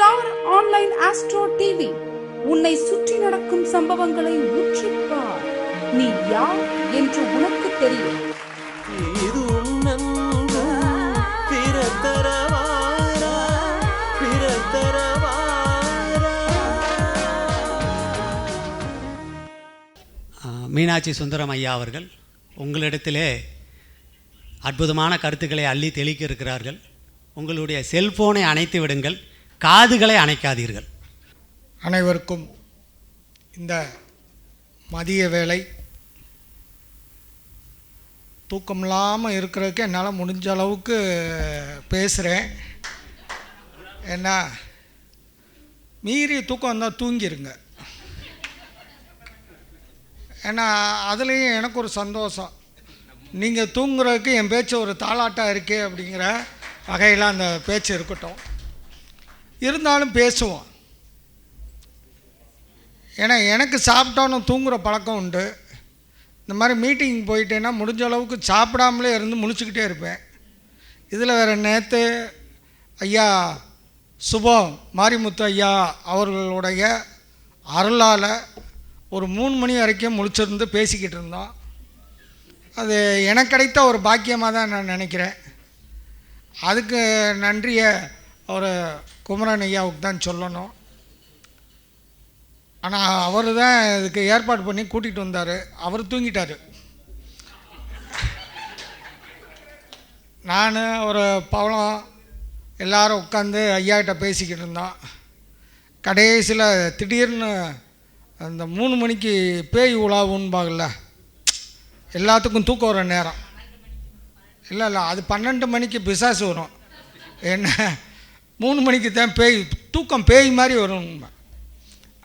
Star online astro TV. உன்னை சுற்றி நடக்கும் சம்பவங்களை உற்றிப்பார் நீ யார் என்று உனக்கு தெரியும். இது உன்னன்பு பிறத்தரவாரா பிறத்தரவாரா. ஆ, மீனாட்சி சுந்தரம் ஐயா அவர்கள் உங்களிடத்திலே அற்புதமான கருத்துக்களை அள்ளி தெளிக்க இருக்கிறார்கள். உங்களுடைய செல்போனை அணைத்து விடுங்கள். காதுகளை அணைக்காதீர்கள். அனைவருக்கும் இந்த மதிய வேலை தூக்கம் இல்லாமல் இருக்கிறதுக்கு என்னால் முடிஞ்ச அளவுக்கு பேசுகிறேன் ஏன்னா மீறி தூக்கம் வந்தால் தூங்கிருங்க. ஏன்னா அதுலேயும் எனக்கு ஒரு சந்தோஷம். நீங்கள் தூங்குறதுக்கு என் பேச்சு ஒரு தாளாட்டாக இருக்கே அப்படிங்கிற வகையில் அந்த பேச்சு இருக்கட்டும். இருந்தாலும் பேசுவோம். ஏன்னா எனக்கு சாப்பிட்டோன்னு தூங்குகிற பழக்கம் உண்டு. இந்த மாதிரி மீட்டிங் போயிட்டேன்னா முடிஞ்ச அளவுக்கு சாப்பிடாமலே இருந்து முழிச்சுக்கிட்டே இருப்பேன். இதில் வேறு நேற்று ஐயா சுபம் மாரிமுத்து ஐயா அவர்களுடைய அருளால் ஒரு மூணு மணி வரைக்கும் முழிச்சிருந்து பேசிக்கிட்டு இருந்தோம். அது எனக்கு கிடைத்த ஒரு பாக்கியமாக தான் நான் நினைக்கிறேன். அதுக்கு நன்றியை அவரை குமரன் ஐயாவுக்கு தான் சொல்லணும். ஆனால் அவர் தான் இதுக்கு ஏற்பாடு பண்ணி கூட்டிகிட்டு வந்தார். அவர் தூங்கிட்டார். நான் ஒரு பவளம் எல்லாரும் உட்காந்து ஐயாகிட்ட பேசிக்கிட்டு இருந்தோம். கடைசியில் திடீர்னு அந்த மூணு மணிக்கு பேய் உலாவுன்பாகல எல்லாத்துக்கும் தூக்கம் வர நேரம். இல்லை இல்லை அது பன்னெண்டு மணிக்கு பிசாசு வரும். என்ன? மூணு மணிக்கு தான் பேய் தூக்கம் பேய் மாதிரி வரும்.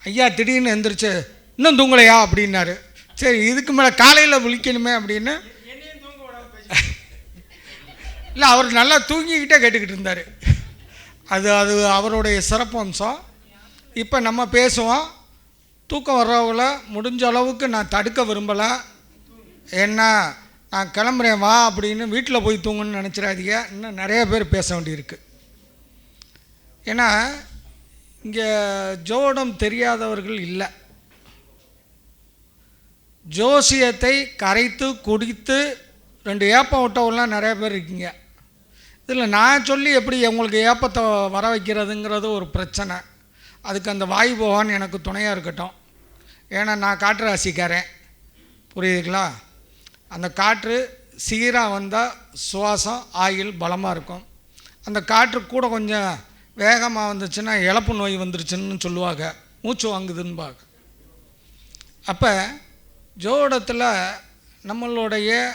ஐயா திடீர்னு எந்திரிச்சு இன்னும் தூங்கலையா? அப்படின்னாரு. சரி இதுக்கு மேலே காலையில் விழிக்கணுமே அப்படின்னு. இல்லை அவர் நல்லா தூங்கிக்கிட்டே கேட்டுக்கிட்டு இருந்தார். அது அது அவருடைய சிறப்பு அம்சம். இப்போ நம்ம பேசுவோம். தூக்கம் வர்றவங்கள முடிஞ்ச அளவுக்கு நான் தடுக்க விரும்பலை. ஏன்னா நான் கிளம்புறேன் வா அப்படின்னு வீட்டில் போய் தூங்குன்னு நினச்சிடாதீங்க. இன்னும் நிறைய பேர் பேச வேண்டியிருக்கு. ஏன்னா இங்கே ஜோடம் தெரியாதவர்கள் இல்லை. ஜோசியத்தை கரைத்து குடித்து ரெண்டு ஏப்பம் விட்டவங்களாம் நிறைய பேர் இருக்கீங்க. இதில் நான் சொல்லி எப்படி உங்களுக்கு ஏப்பத்தை வர வைக்கிறதுங்கிறது ஒரு பிரச்சனை. அதுக்கு அந்த வாயு பகவான் எனக்கு துணையாக இருக்கட்டும். ஏன்னா நான் காற்று ராசிக்காரன். புரியுதுங்களா? அந்த காற்று சீராக வந்தால் சுவாசம் ஆயில் பலமாக இருக்கும். அந்த காற்று கூட கொஞ்சம் வேகமாக வந்துச்சுன்னா இழப்பு நோய் வந்துருச்சுன்னு சொல்லுவாங்க. மூச்சு வாங்குதுன்பாங்க. அப்போ ஜோடத்தில் நம்மளுடைய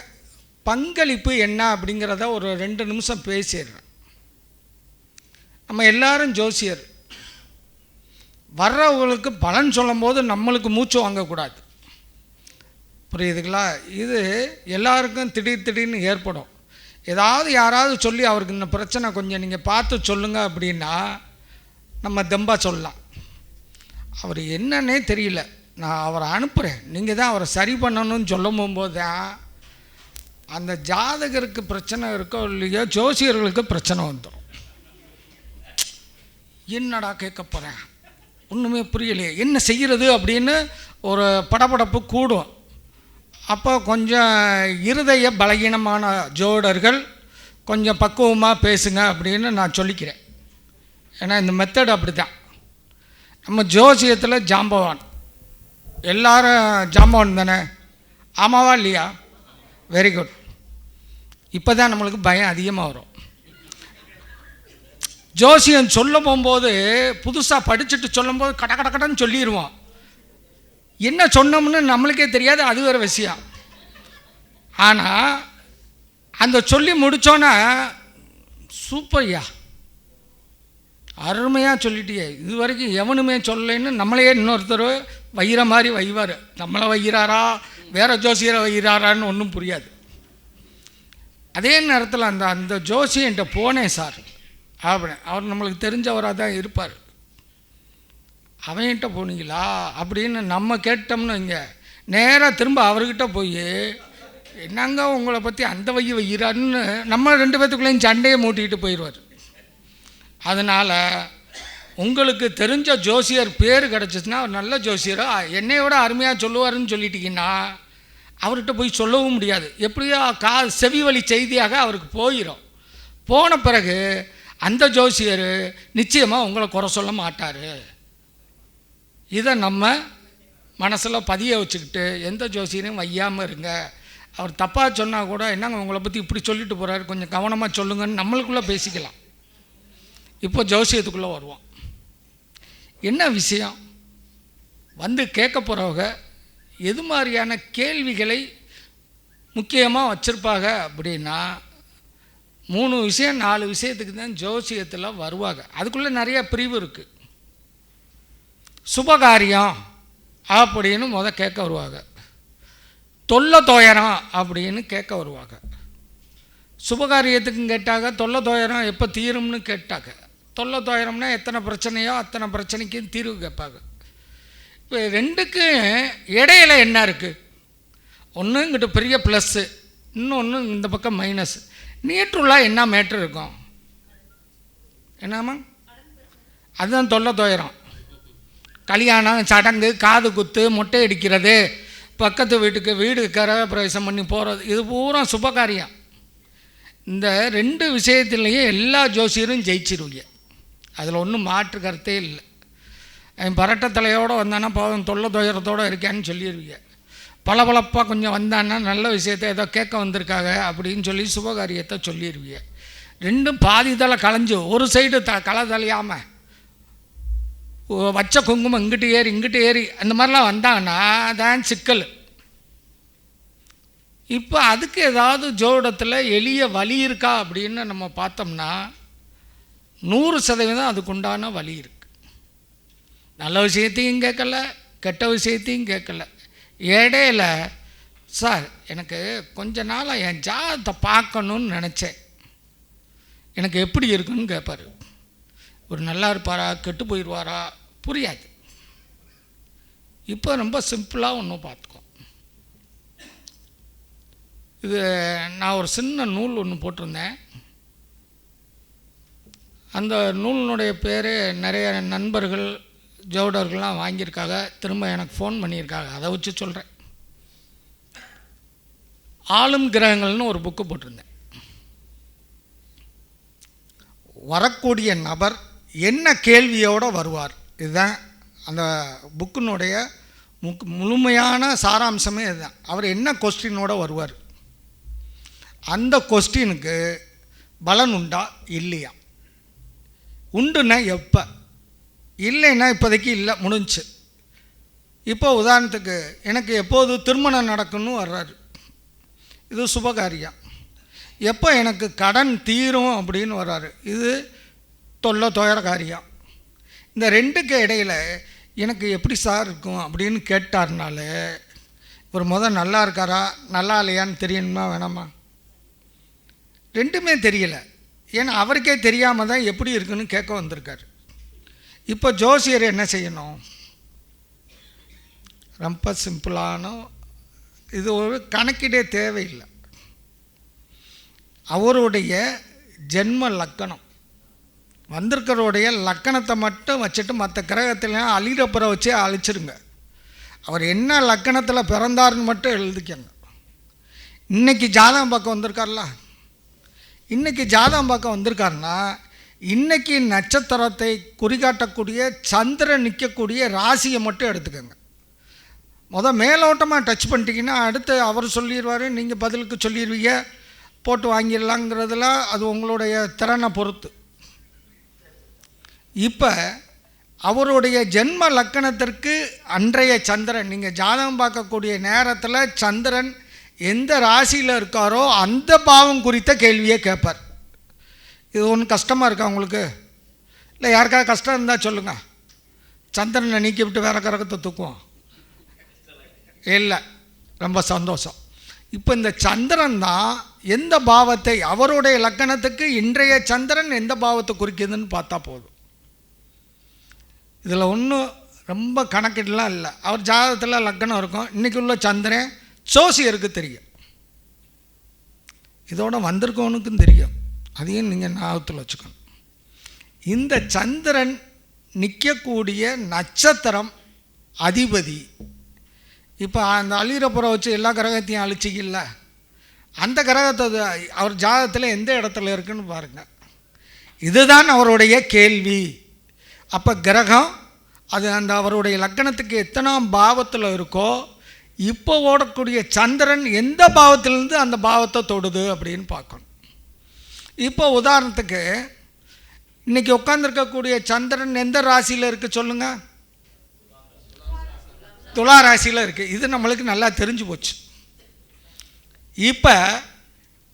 பங்களிப்பு என்ன அப்படிங்கிறத ஒரு ரெண்டு நிமிஷம் பேசிடுறேன். நம்ம எல்லாரும் ஜோசியர். வர்றவங்களுக்கு பலன் சொல்லும்போது நம்மளுக்கு மூச்சு வாங்கக்கூடாது. புரியுதுங்களா? இது எல்லாருக்கும் திடீர் திடீர்னு ஏற்படும். ஏதாவது யாராவது சொல்லி அவருக்கு இந்த பிரச்சனை கொஞ்சம் நீங்கள் பார்த்து சொல்லுங்கள் அப்படின்னா நம்ம தெம்பாக சொல்லலாம். அவர் என்னன்னே தெரியல. நான் அவரை அனுப்புகிறேன் நீங்கள் தான் அவரை சரி பண்ணணும்னு சொல்லும் போகும்போது தான் அந்த ஜாதகருக்கு பிரச்சனை இருக்கோ இல்லையோ ஜோசியர்களுக்கு பிரச்சனை வந்துடும் என்னடா கேட்க போகிறேன் ஒன்றுமே புரியலையே. என்ன செய்கிறது அப்படின்னு ஒரு படபடப்பு கூடும். அப்போ கொஞ்சம் இருதய பலகீனமான ஜோடர்கள் கொஞ்சம் பக்குவமாக பேசுங்க அப்படின்னு நான் சொல்லிக்கிறேன். ஏன்னா இந்த மெத்தட் அப்படி தான் நம்ம ஜோசியத்தில் ஜாம்பவான். எல்லாரும் ஜாம்பவான் தானே? ஆமாவா இல்லையா? வெரி குட் இப்போ தான் நம்மளுக்கு பயம் அதிகமாக வரும். ஜோசியம் சொல்ல போகும்போது புதுசாக படிச்சுட்டு சொல்லும்போது கட கட கடன்னு சொல்லிடுவோம் என்ன சொன்னோம்னு நம்மளுக்கே தெரியாது அது வேறு விஷயம். ஆனால் அந்த சொல்லி முடித்தோன்னே சூப்பர்யா. அருமையாக சொல்லிட்டியே. இது வரைக்கும் எவனுமே சொல்லலைன்னு நம்மளையே இன்னொருத்தர் வைகிற மாதிரி வைவார். நம்மளை வைகிறாரா வேற ஜோசியரை வைகிறாரான்னு ஒன்றும் புரியாது. அதே நேரத்தில் அந்த அந்த ஜோசியன்ட்ட போனேன் சார். அப்படி அவர் நம்மளுக்கு தெரிஞ்சவராக தான் இருப்பார். அவன்கிட்ட போனீங்களா? அப்படின்னு நம்ம கேட்டோம்னு இங்கே நேராக திரும்ப அவர்கிட்ட போய் என்னங்க உங்களை பற்றி அந்த வைய வையிறான்னு நம்ம ரெண்டு பேத்துக்குள்ளேயும் சண்டையை மூட்டிக்கிட்டு போயிடுவார். அதனால் உங்களுக்கு தெரிஞ்ச ஜோசியர் பேர் கிடச்சிச்சின்னா அவர் நல்ல ஜோசியரோ என்னையோட அருமையாக சொல்லுவாருன்னு சொல்லிட்டீங்கன்னா அவர்கிட்ட போய் சொல்லவும் முடியாது. எப்படியோ கா செவி வழி செய்தியாக அவருக்கு போயிடும் போன பிறகு அந்த ஜோசியர் நிச்சயமாக உங்களை குறை சொல்ல மாட்டார். இதை நம்ம மனசில் பதிய வச்சுக்கிட்டு எந்த ஜோசியரையும் வையாமல் இருங்க. அவர் தப்பாக சொன்னால் கூட என்னங்க உங்களை பற்றி இப்படி சொல்லிட்டு போகிறாரு கொஞ்சம் கவனமாக சொல்லுங்கன்னு நம்மளுக்குள்ளே பேசிக்கலாம். இப்போ ஜோசியத்துக்குள்ளே வருவோம். என்ன விஷயம்? வந்து கேட்க போகிறவங்க எது மாதிரியான கேள்விகளை முக்கியமாக வச்சுருப்பாங்க அப்படின்னா மூணு விஷயம் நாலு விஷயத்துக்கு தான் ஜோசியத்தில் வருவாங்க. அதுக்குள்ளே நிறைய பிரிவு இருக்குது சுபகாரியம் அப்படின்னு முத கேட்க வருவாங்க. தொல்லை தோயரம் அப்படின்னு கேட்க வருவாங்க. சுபகாரியத்துக்கும் கேட்டாங்க தொல்லை தோயரம் எப்போ தீரும்னு கேட்டாங்க. தொல்லை தோயரம்னா எத்தனை பிரச்சனையோ அத்தனை பிரச்சனைக்கும் தீர்வு கேட்பாங்க. இப்போ ரெண்டுக்கும் இடையில என்ன இருக்குது ஒன்று இங்கிட்ட பெரிய ப்ளஸ்ஸு இன்னொன்று இந்த பக்கம் மைனஸ் நியூட்ரலாக என்ன மேட்ரு இருக்கும்? என்னம்மா? அதுதான் தொல்லை துயரம் கல்யாணம் சடங்கு காது குத்து மொட்டை அடிக்கிறது. பக்கத்து வீட்டுக்கு வீடு கரப்பிரவேசம் பண்ணி போகிறது இது பூரா சுபகாரியம். இந்த ரெண்டு விஷயத்துலேயும் எல்லா ஜோசியரும் ஜெயிச்சிருவீங்க அதில் ஒன்றும் மாற்று கருத்தே இல்லை. என் பரட்ட தலையோடு வந்தானா போதும் தொல்லை துயரத்தோடு இருக்கேன்னு சொல்லிடுவீங்க பளபளப்பாக கொஞ்சம் வந்தான்னா நல்ல விஷயத்தை ஏதோ கேட்க வந்திருக்காங்க அப்படின்னு சொல்லி சுபகாரியத்தை சொல்லிடுவீங்க ரெண்டும் பாதி தலை களைஞ்சு ஒரு சைடு த களை தலையாமல் வச்ச குங்குமம் இங்கிட்டு ஏறி இங்கிட்டு ஏறி அந்த மாதிரிலாம் வந்தாங்கன்னா அதான் சிக்கல். இப்போ அதுக்கு ஏதாவது ஜோடத்தில் எளிய வலி இருக்கா அப்படின்னு நம்ம பார்த்தோம்னா நூறு சதவீதம் அதுக்கு உண்டான இருக்குது நல்ல விஷயத்தையும் கேட்கல கெட்ட விஷயத்தையும் கேட்கல. இடையில சார் எனக்கு கொஞ்ச நாளாக என் ஜாதத்தை பார்க்கணுன்னு நினச்சேன். எனக்கு எப்படி இருக்குன்னு கேட்பாரு ஒரு நல்லா இருப்பாரா கெட்டு போயிடுவாரா புரியாது. இப்போ ரொம்ப சிம்பிளாக ஒன்றும் பார்த்துக்கோ இது நான் ஒரு சின்ன நூல் ஒன்று போட்டிருந்தேன். அந்த நூலினுடைய பேர் நிறைய நண்பர்கள் ஜோடர்கள்லாம் வாங்கியிருக்காங்க. திரும்ப எனக்கு ஃபோன் பண்ணியிருக்காங்க. அதை வச்சு சொல்கிறேன் ஆளும் கிரகங்கள்னு ஒரு புக்கு போட்டிருந்தேன். வரக்கூடிய நபர் என்ன கேள்வியோடு வருவார்? இதுதான் அந்த புக்கினுடைய முக் முழுமையான சாராம்சமே இதுதான். அவர் என்ன கொஸ்டினோட வருவார்? அந்த கொஸ்டினுக்கு பலன் உண்டா? இல்லையா. உண்டுன்னா எப்போ? இல்லைன்னா இப்போதைக்கு இல்லை முடிஞ்சுச்சு இப்போ உதாரணத்துக்கு எனக்கு எப்போது திருமணம் நடக்கும்னு வர்றாரு. இது சுபகாரியம் எப்போ எனக்கு கடன் தீரும் அப்படின்னு வர்றாரு. இது தொல்லை துயர காரியம் இந்த ரெண்டுக்கு இடையில் எனக்கு எப்படி சார் இருக்கும் அப்படின்னு கேட்டார்னால ஒரு முதல் நல்லா இருக்காரா நல்லா இல்லையான்னு தெரியணுமா வேணாமா? ரெண்டுமே தெரியல. ஏன்னா அவருக்கே தெரியாமல் தான் எப்படி இருக்குன்னு கேட்க வந்திருக்காரு. இப்போ ஜோசியர் என்ன செய்யணும்? ரொம்ப சிம்பிளான இது ஒரு கணக்கிடே தேவையில்லை. அவருடைய ஜென்ம லக்கணம். வந்திருக்கிறவருடைய லக்கணத்தை மட்டும் வச்சுட்டு மற்ற கிரகத்திலாம் அழிறப்புற வச்சே அழிச்சிருங்க. அவர் என்ன லக்கணத்தில் பிறந்தாருன்னு மட்டும் எழுதிக்கங்க. இன்னைக்கு ஜாதகம் பக்கம் வந்திருக்கார்ல? இன்றைக்கி ஜாதகம் பக்கம் வந்திருக்காருன்னா இன்றைக்கி நட்சத்திரத்தை குறிகாட்டக்கூடிய சந்திரன் நிற்கக்கூடிய ராசியை மட்டும் எடுத்துக்கோங்க. மொதல் மேலோட்டமாக டச் பண்ணிட்டீங்கன்னா அடுத்து அவர் சொல்லிடுவார் நீங்கள் பதிலுக்கு சொல்லிடுவீங்க போட்டு வாங்கிடலாங்கிறதுல அது உங்களுடைய திறனை பொறுத்து. இப்போ அவருடைய ஜென்ம லக்கணத்திற்கு அன்றைய சந்திரன் நீங்கள் ஜாதகம் பார்க்கக்கூடிய நேரத்தில் சந்திரன் எந்த ராசியில் இருக்காரோ அந்த பாவம் குறித்த கேள்வியை கேட்பார். இது ஒன்றும் கஷ்டமாக இருக்கா உங்களுக்கு? இல்லை யாருக்காவது கஷ்டம் இருந்தால் சொல்லுங்கள் சந்திரனை நீக்கி விட்டு வேற கரகத்தை தூக்குவோம். இல்லை ரொம்ப சந்தோஷம். இப்போ இந்த சந்திரன் தான் எந்த பாவத்தை அவருடைய லக்கணத்துக்கு இன்றைய சந்திரன் எந்த பாவத்தை குறிக்குதுன்னு பார்த்தா போதும். இதில் ஒன்றும் ரொம்ப கணக்கிடலாம் இல்லை. அவர் ஜாதகத்தில் லக்கணம் இருக்கும். இன்றைக்கி உள்ள சந்திரன் சோசியருக்கு தெரியும். இதோட வந்திருக்கவனுக்கும் தெரியும். அதையும் நீங்கள் ஞாபகத்தில் வச்சுக்கணும். இந்த சந்திரன் நிற்கக்கூடிய நட்சத்திரம் அதிபதி. இப்போ அந்த அழிகிறப்புறம் வச்சு எல்லா கிரகத்தையும் அழிச்சிக்கல அந்த கிரகத்தை அது- அவர் ஜாதகத்தில் எந்த இடத்துல இருக்குன்னு பாருங்கள் இதுதான் அவருடைய கேள்வி. அப்போ கிரகம் அது அந்த அவருடைய லக்கணத்துக்கு எத்தனாம் பாவத்தில் இருக்கோ இப்போ ஓடக்கூடிய சந்திரன் எந்த பாவத்திலேருந்து அந்த பாவத்தை தொடுது அப்படின்னு பார்க்கணும். இப்போ உதாரணத்துக்கு இன்றைக்கி உட்காந்துருக்கக்கூடிய சந்திரன் எந்த ராசியில் இருக்குது சொல்லுங்கள் துலா ராசியில் இருக்குது இது நம்மளுக்கு நல்லா தெரிஞ்சு போச்சு. இப்போ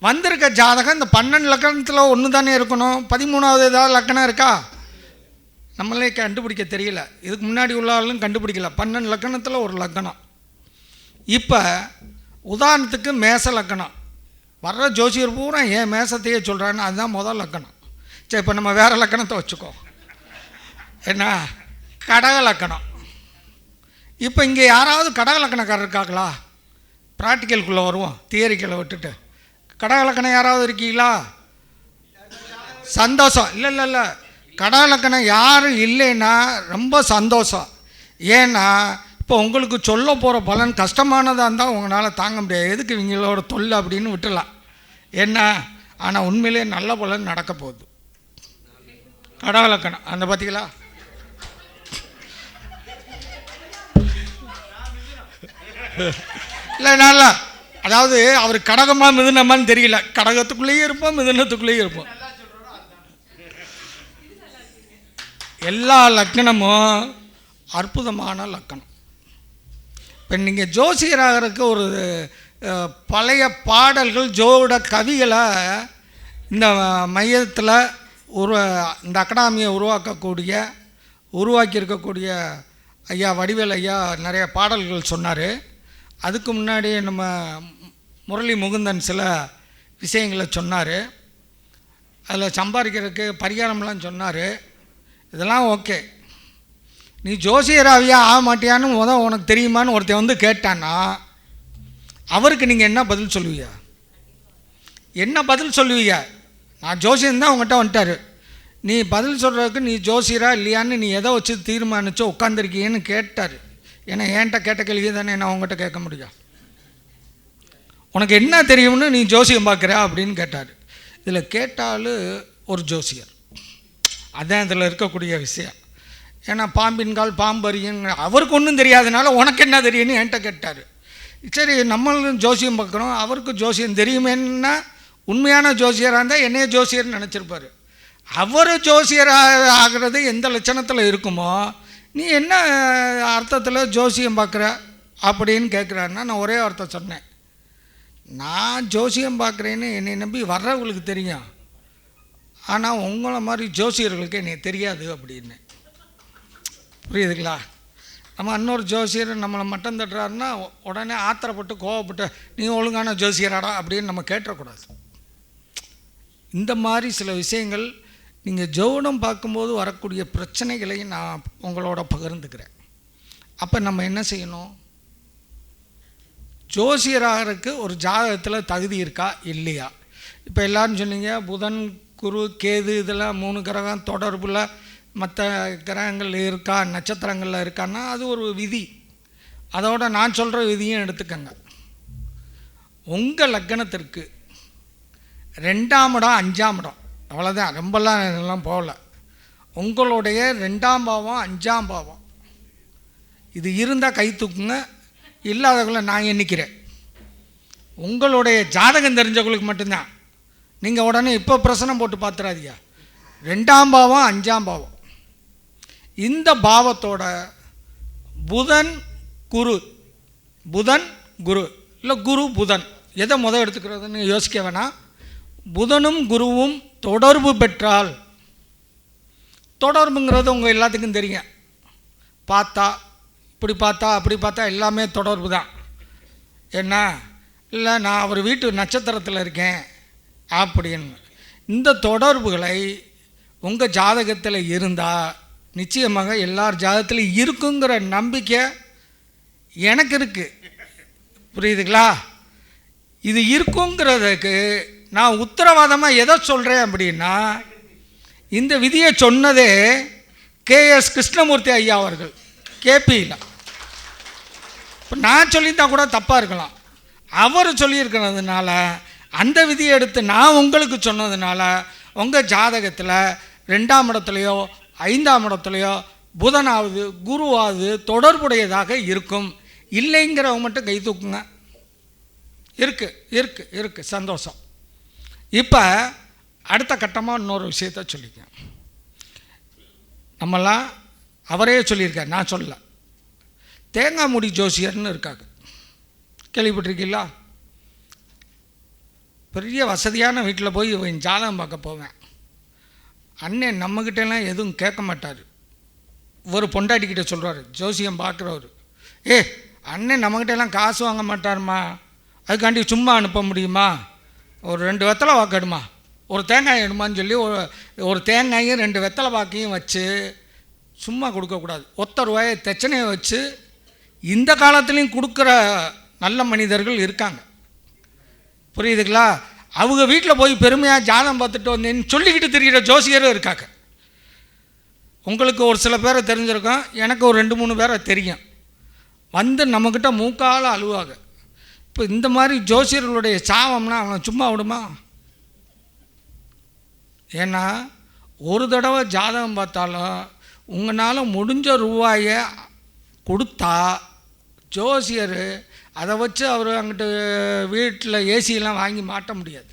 வந்திருக்க ஜாதகம் இந்த பன்னெண்டு லக்கணத்தில் ஒன்று தானே இருக்கணும்? பதிமூணாவது ஏதாவது லக்கணம் இருக்கா? நம்மளே கண்டுபிடிக்க தெரியல. இதுக்கு முன்னாடி உள்ள ஆளும் கண்டுபிடிக்கல. பன்னெண்டு லக்கணத்தில் ஒரு லக்கணம். இப்போ உதாரணத்துக்கு மேச லக்கணம். வர்ற ஜோசியர் பூரா ஏன் மேசத்தையே சொல்கிறான்னு அதுதான் முதல் லக்கணம். சரி இப்போ நம்ம வேறு லக்கணத்தை வச்சுக்கோ. என்ன? கடக லக்கணம். இப்போ இங்கே யாராவது கடக லக்கணக்காரர் இருக்காங்களா? ப்ராக்டிக்கலுக்குள்ளே வருவோம். தியரிக்கலை விட்டுட்டு. கடக லக்கணம் யாராவது இருக்கீங்களா? சந்தோஷம். இல்லை இல்லை இல்லை. கடாலக்கணம் யாரும் இல்லைன்னா ரொம்ப சந்தோஷம். ஏன்னா இப்போ உங்களுக்கு சொல்ல போகிற பலன் கஷ்டமானதாக இருந்தால் உங்களால் தாங்க முடியாது. எதுக்கு இவங்களோட தொல்லை அப்படின்னு விட்டுலாம் என்ன ஆனால் உண்மையிலே நல்ல பலன் நடக்க போகுது. கடகலக்கணம் அந்த பார்த்தீங்களா இல்லை நல்லா அதாவது அவர் கடகமாக மிதுனமான்னு தெரியல. கடகத்துக்குள்ளேயே இருப்போம் மிதுனத்துக்குள்ளேயே இருப்போம். எல்லா லக்கணமும் அற்புதமான லக்கணம் இப்போ நீங்கள் ஜோசியராகிறதுக்கு ஒரு பழைய பாடல்கள் ஜோட கவிகளை இந்த மையத்தில் உரு இந்த அகாடமியை உருவாக்கக்கூடிய உருவாக்கி இருக்கக்கூடிய ஐயா வடிவேல் ஐயா நிறைய பாடல்கள் சொன்னார். அதுக்கு முன்னாடி நம்ம முரளி முகுந்தன் சில விஷயங்களை சொன்னார். அதில் சம்பாதிக்கிறதுக்கு பரிகாரம்லாம் சொன்னார். இதெல்லாம் ஓகே. நீ ஜோசியராவியா ஆக மாட்டியான்னு முத உனக்கு தெரியுமான்னு ஒருத்தன் வந்து கேட்டான்னா அவருக்கு நீங்கள் என்ன பதில் சொல்லுவீங்க? என்ன பதில் சொல்லுவீங்க? நான் ஜோசியம் தான் உங்கள்கிட்ட வந்துட்டார். நீ பதில் சொல்கிறதுக்கு நீ ஜோசியரா இல்லையான்னு நீ எதை வச்சு தீர்மானிச்சோ உட்காந்துருக்கியன்னு கேட்டார். ஏன்னா ஏன்ட்ட கேட்ட கேள்வி தானே நான் உங்கள்கிட்ட கேட்க முடியும். உனக்கு என்ன தெரியும்னு நீ ஜோசியம் பார்க்குற அப்படின்னு கேட்டார். இதில் கேட்டாலும் ஒரு ஜோசியர். அதான் இதில் இருக்கக்கூடிய விஷயம். ஏன்னா பாம்பின் கால் பாம்பறியும் அவருக்கு ஒன்றும் தெரியாதனால உனக்கு என்ன தெரியும்னு என்கிட்ட கேட்டார். சரி நம்மளும் ஜோசியம் பார்க்குறோம் அவருக்கு ஜோசியம் தெரியுமேன்னா உண்மையான ஜோசியராக இருந்தால் என்னைய ஜோசியர்னு நினச்சிருப்பார். அவர் ஜோசியராக ஆகிறது எந்த லட்சணத்தில் இருக்குமோ நீ என்ன அர்த்தத்தில் ஜோசியம் பார்க்குற அப்படின்னு கேட்குறாருன்னா நான் ஒரே அர்த்தம் சொன்னேன். நான் ஜோசியம் பார்க்குறேன்னு என்னை நம்பி வர்றவங்களுக்கு தெரியும். ஆனால் உங்களை மாதிரி ஜோசியர்களுக்கு என்னை தெரியாது அப்படின்னு. புரியுதுங்களா? நம்ம இன்னொரு ஜோசியர் நம்மளை மட்டம் தட்டுறாருன்னா உடனே ஆத்திரப்பட்டு கோவப்பட்டு நீ ஒழுங்கான ஜோசியராடா? அப்படின்னு நம்ம கேட்டக்கூடாது இந்த மாதிரி சில விஷயங்கள் நீங்கள் ஜோடம் பார்க்கும்போது வரக்கூடிய பிரச்சனைகளை நான் உங்களோட பகிர்ந்துக்கிறேன். அப்போ நம்ம என்ன செய்யணும்? ஜோசியராகிறதுக்கு ஒரு ஜாதகத்தில் தகுதி இருக்கா? இல்லையா? இப்போ எல்லாரும் சொன்னீங்க புதன் குரு கேது இதெல்லாம் மூணு கிரகம் தொடர்பில் மற்ற கிரகங்கள் இருக்கா நட்சத்திரங்களில் இருக்கான்னா அது ஒரு விதி. அதோட நான் சொல்கிற விதியும் எடுத்துக்கங்க. உங்கள் லக்கணத்திற்கு ரெண்டாம் இடம் அஞ்சாம் இடம். அவ்வளோதான் ரொம்பலாம் இதெல்லாம் போகல. உங்களுடைய ரெண்டாம் பாவம் அஞ்சாம் பாவம். இது இருந்தால் கை தூக்குங்க. இல்லாதவங்கள நான் எண்ணிக்கிறேன். உங்களுடைய ஜாதகம் தெரிஞ்சவங்களுக்கு மட்டும்தான். நீங்கள் உடனே இப்போ பிரசனம் போட்டு பார்த்துறாதீங்க ரெண்டாம் பாவம் அஞ்சாம் பாவம். இந்த பாவத்தோட புதன் குரு. புதன் குரு. இல்லை குரு புதன். எதை முத எடுத்துக்கிறதுன்னு யோசிக்க வேணாம். புதனும் குருவும் தொடர்பு பெற்றால் தொடர்புங்கிறது உங்கள் எல்லாத்துக்கும் தெரியும். பார்த்தா இப்படி பார்த்தா அப்படி பார்த்தா எல்லாமே தொடர்பு தான் என்ன? இல்லை நான் அவர் வீட்டு நட்சத்திரத்தில் இருக்கேன். அப்படின்னு. இந்த தொடர்புகளை உங்கள் ஜாதகத்தில் இருந்தால் நிச்சயமாக எல்லார் ஜாதகத்திலையும் இருக்குங்கிற நம்பிக்கை எனக்கு இருக்குது புரியுதுங்களா? இது இருக்குங்கிறதுக்கு நான் உத்தரவாதமாக எதை சொல்கிறேன் அப்படின்னா இந்த விதியை சொன்னதே கேஎஸ் கிருஷ்ணமூர்த்தி ஐயா அவர்கள் கேபியில் இப்போ நான் சொல்லியிருந்தால் கூட தப்பாக இருக்கலாம். அவர் சொல்லியிருக்கிறதுனால அந்த விதியை எடுத்து நான் உங்களுக்கு சொன்னதுனால உங்கள் ஜாதகத்தில் ரெண்டாம் இடத்துலையோ ஐந்தாம் இடத்துலையோ புதனாவது குருவாவது தொடர்புடையதாக இருக்கும். இல்லைங்கிறவங்க மட்டும் கை தூக்குங்க. இருக்கு இருக்கு இருக்கு. சந்தோஷம். இப்போ அடுத்த கட்டமாக இன்னொரு விஷயத்த சொல்லிக்க. நம்மலாம் அவரே சொல்லியிருக்கார் நான் சொல்லலை. தேங்காய் முடி ஜோசியர்னு இருக்காங்க. கேள்விப்பட்டிருக்கீங்களா? பெரிய வசதியான வீட்டில் போய் இவன் ஜாதகம் பார்க்க போவேன். அண்ணன் நம்மக்கிட்டலாம் எதுவும் கேட்க மாட்டார். ஒரு பொண்டாட்டிக்கிட்ட சொல்கிறாரு ஜோசியம் பார்க்குறவர். ஏ அண்ணன் நம்மக்கிட்டலாம் காசு வாங்க மாட்டாருமா? அதுக்காண்டி சும்மா அனுப்ப முடியுமா? ஒரு ரெண்டு வெத்தலை வாக்கடுமா ஒரு தேங்காய் எடுமான்னு சொல்லி ஒரு ஒரு தேங்காயும் ரெண்டு வெத்தலை வாக்கையும் வச்சு சும்மா கொடுக்கக்கூடாது. ஒத்த ரூபாயை தச்சனையை வச்சு இந்த காலத்துலேயும் கொடுக்குற நல்ல மனிதர்கள் இருக்காங்க. புரியுதுங்களா? அவங்க வீட்டில் போய் பெருமையாக ஜாதகம் பார்த்துட்டு வந்தேன்னு சொல்லிக்கிட்டு தெரிகிற ஜோசியரும் இருக்காங்க. உங்களுக்கு ஒரு சில பேரை தெரிஞ்சிருக்கோம். எனக்கு ஒரு ரெண்டு மூணு பேரை தெரியும். வந்து நம்மக்கிட்ட மூக்கால் அழுவாங்க. இப்போ இந்த மாதிரி ஜோசியர்களுடைய சாவம்னா அவனை சும்மா விடுமா? ஏன்னா ஒரு தடவை ஜாதகம் பார்த்தாலும் உங்களால் முடிஞ்ச ரூபாயை கொடுத்தா ஜோசியர் அதை வச்சு அவர் அங்கிட்டு வீட்டில் ஏசியெல்லாம் வாங்கி மாட்ட முடியாது.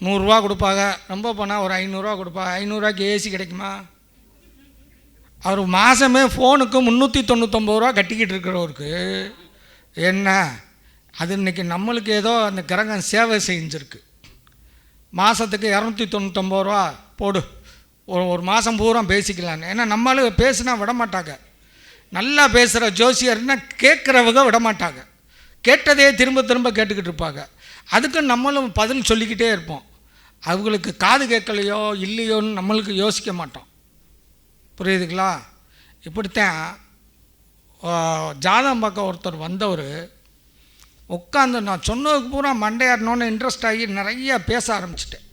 நூறுரூவா கொடுப்பாங்க. ரொம்ப போனால் ஒரு ஐநூறுரூவா கொடுப்பாங்க ஐநூறுரூவாய்க்கு ஏசி கிடைக்குமா? அவர் மாதமே ஃபோனுக்கு முந்நூற்றி தொண்ணூத்தொம்பது ரூபா கட்டிக்கிட்டு இருக்கிறவருக்கு என்ன? அது இன்றைக்கி நம்மளுக்கு ஏதோ அந்த கிரகம் சேவை செஞ்சுருக்கு. மாதத்துக்கு இரநூத்தி தொண்ணூத்தொம்பது ரூபா போடு. ஒரு ஒரு மாதம் பூரா பேசிக்கலான்னு. ஏன்னா நம்மளும் பேசுனா விட மாட்டாங்க நல்லா பேசுகிற ஜோசியர்னா கேட்குறவங்க விட மாட்டாங்க கேட்டதே திரும்ப திரும்ப கேட்டுக்கிட்டு இருப்பாங்க. அதுக்கு நம்மளும் பதில் சொல்லிக்கிட்டே இருப்போம். அவங்களுக்கு காது கேட்கலையோ இல்லையோன்னு நம்மளுக்கு யோசிக்க மாட்டோம். புரியுதுங்களா? இப்படித்தான் ஜாதகம் பார்க்க ஒருத்தர் வந்தவர் உட்காந்து நான் சொன்னதுக்கு பூரா மண்டையாடணுன்னு இன்ட்ரெஸ்ட் ஆகி நிறைய பேச ஆரம்பிச்சிட்டேன்.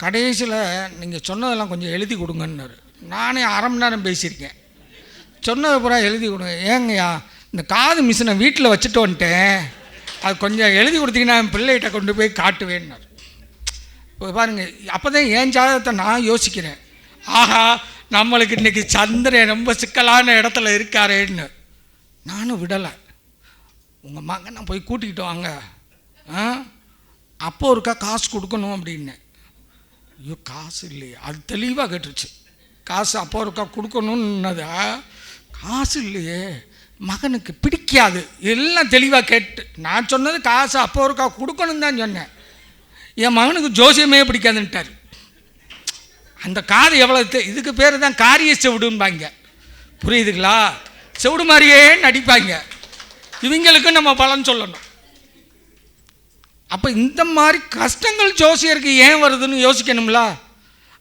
கடைசியில் நீங்கள் சொன்னதெல்லாம் கொஞ்சம் எழுதி கொடுங்கன்னாரு. நானே அரை மணி நேரம் பேசியிருக்கேன். சொன்னது பூரா எழுதி கொடுங்க ஏங்கய்யா இந்த காது மிஷினை வீட்டில் வச்சுட்டு வந்துட்டேன் அது கொஞ்சம் எழுதி கொடுத்தீங்கன்னா என் பிள்ளைகிட்ட கொண்டு போய் காட்டுவேன்னார். இப்போ பாருங்கள் அப்போ தான் என் ஜாதகத்தை நான் யோசிக்கிறேன். ஆஹா நம்மளுக்கு இன்றைக்கி சந்திரன் ரொம்ப சிக்கலான இடத்துல இருக்காரேன்னு. நானும் விடலை. உங்கள் மகனை போய் கூட்டிக்கிட்டு வாங்க. ஆ? அப்போ ஒருக்கா காசு கொடுக்கணும் அப்படின்னேன் ஐயோ காசு இல்லையே. அது தெளிவாக கேட்டுருச்சு. காசு அப்போ ஒருக்கா கொடுக்கணுன்னதா காசு இல்லையே மகனுக்கு பிடிக்காது. எல்லாம் தெளிவாக கேட்டு நான் சொன்னது காசு அப்போ ஒருக்கா கொடுக்கணும்னு தான் சொன்னேன். என் மகனுக்கு ஜோசியமே பிடிக்காதுன்ட்டார். அந்த காது எவ்வளோ தெ- இதுக்கு பேர் தான் காரிய செவிடும்பாங்க. புரியுதுங்களா? செவிடு மாதிரியே நடிப்பாங்க. இவங்களுக்கும் நம்ம பலன் சொல்லணும். அப்போ இந்த மாதிரி கஷ்டங்கள் ஜோசியருக்கு ஏன் வருதுன்னு யோசிக்கணும்ல?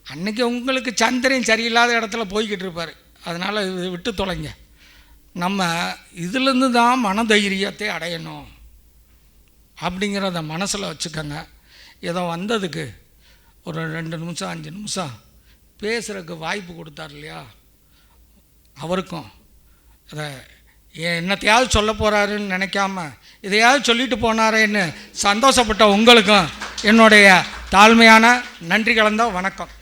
அன்னைக்கு உங்களுக்கு சந்திரன் சரியில்லாத இடத்துல போய்கிட்டு இருப்பார். அதனால் இது விட்டு தொலைங்க. நம்ம இதுலேருந்து தான் மனதைரியத்தை அடையணும். அப்படிங்கிறத மனசில் வச்சுக்கோங்க. ஏதோ வந்ததுக்கு ஒரு ரெண்டு நிமிஷம் அஞ்சு நிமிஷம் பேசுகிறதுக்கு வாய்ப்பு கொடுத்தார் இல்லையா? அவருக்கும் அதை என்னத்தையாவது சொல்ல போகிறாருன்னு நினைக்காம இதையாவது சொல்லிட்டு போனாரேன்னு சந்தோஷப்பட்ட உங்களுக்கும் என்னுடைய தாழ்மையான நன்றி கலந்த வணக்கம்.